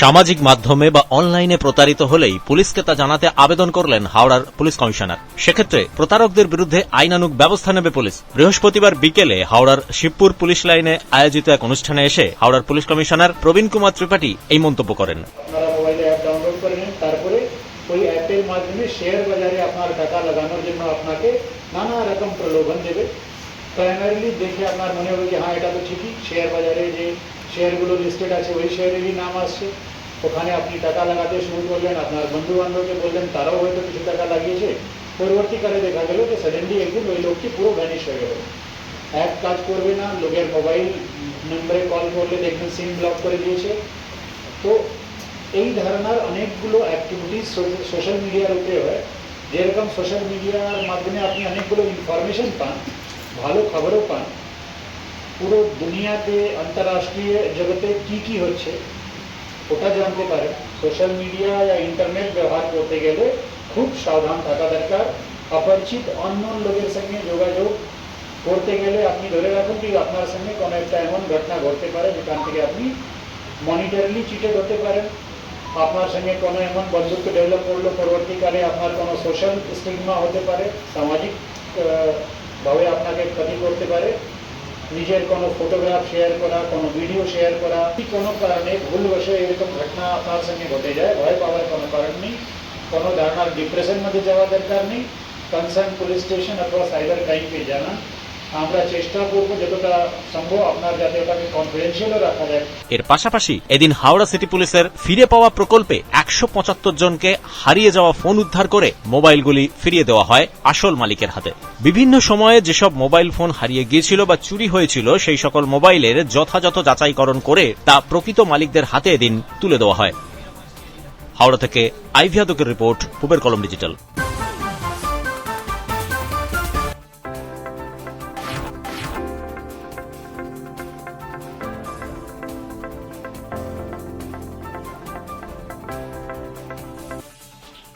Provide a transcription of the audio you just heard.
সামাজিক মাধ্যমে বা অনলাইনে প্রতারিত হলেই পুলিশকে তা জানাতে আবেদন করলেন হাওড়ার পুলিশ কমিশনার। সেক্ষেত্রে প্রতারকদের বিরুদ্ধে আইনানুগ ব্যবস্থা নেবে পুলিশ। বৃহস্পতিবার বিকেলে হাওড়ার শিবপুর পুলিশ লাইনে আয়োজিত এক অনুষ্ঠানে এসে হাওড়ার পুলিশ কমিশনার প্রবীণ কুমার ত্রিপাঠী এই মন্তব্য করেন। ওই অ্যাপের মাধ্যমে শেয়ার বাজারে আপনার টাকা লাগানোর জন্য আপনাকে নানা রকম প্রলোভন দেবে। প্রাইমারিলি দেখে আপনার মনে হবে যে হ্যাঁ এটা তো ঠিকই শেয়ার বাজারে যে শেয়ারগুলো লিস্টেড আছে, ওই শেয়ারেরই নাম আসছে। ওখানে আপনি টাকা লাগাতে শুরু করলেন আপনার বন্ধু বান্ধবকে বললেন তারাও হয়তো কিছু টাকা লাগিয়েছে পরবর্তীকালে দেখা গেল যে সাডেনলি একদিন ওই লোকটি পুরো ভ্যানিশ হয়ে গেল এক কাজ করবে না লোকের মোবাইল নম্বরে কল করলে দেখবেন সিম ব্লক করে দিয়েছে তো এই ধারণার অনেকগুলো অ্যাক্টিভিটিস সোশ্যাল মিডিয়ার উপরে হয় যেরকম সোশ্যাল মিডিয়ার মাধ্যমে আপনি অনেকগুলো ইনফরমেশন পান ভালো খবরও পান পুরো দুনিয়াতে আন্তর্রাষ্ট্রীয় জগতে কি কি হচ্ছে ওটা জানতে পারেন সোশ্যাল মিডিয়া या ইন্টারনেট ব্যবহার করতে গেলে খুব সাবধান থাকা দরকার অপরিচিত অন্য লোকের সঙ্গে যোগাযোগ করতে গেলে আপনি ধরে রাখুন কি আপনার সঙ্গে কোনো একটা এমন ঘটনা ঘটতে পারে যেখান থেকে আপনি মনিটারলি চিটেড হতে পারেন আপনার সঙ্গে কোনো এমন বন্ধুত্ব ডেভেলপ করলো পরবর্তীকালে আপনার কোনো সোশ্যাল স্টিগমা হতে পারে সামাজিক আহ, ভাবে আপনাকে ক্ষতি করতে পারে নিজের কোনো ফটোগ্রাফ শেয়ার করা, কোনো ভিডিও শেয়ার করা কোনো কারণে ভুলবশে এরকম ঘটনা আপনার সঙ্গে ঘটে যায়, ভয় পাওয়ার কোনো কারণ নেই, কোনো ধারণার ডিপ্রেশন মধ্যে যাওয়া দরকার নেই কনসার্ন পুলিশ স্টেশন অথবা সাইবার ক্রাইমকে জানা আমরা চেষ্টা করব যতটা সম্ভব আপনার যাতে ওটাকে রাখা যায়। এর পাশাপাশি এদিন হাওড়া সিটি পুলিশের ফিরে পাওয়া প্রকল্পে একশো পঁচাত্তর জনকে হারিয়ে যাওয়া ফোন উদ্ধার করে মোবাইলগুলি ফিরিয়ে দেওয়া হয় আসল মালিকের হাতে। বিভিন্ন সময়ে যেসব মোবাইল ফোন হারিয়ে গিয়েছিল বা চুরি হয়েছিল, সেই সকল মোবাইলের যথাযথ যাচাইকরণ করে তা প্রকৃত মালিকদের হাতে এদিন তুলে দেওয়া হয়। হাওড়া থেকে আইভিয়াদকের রিপোর্ট, পুবের কলম ডিজিটাল।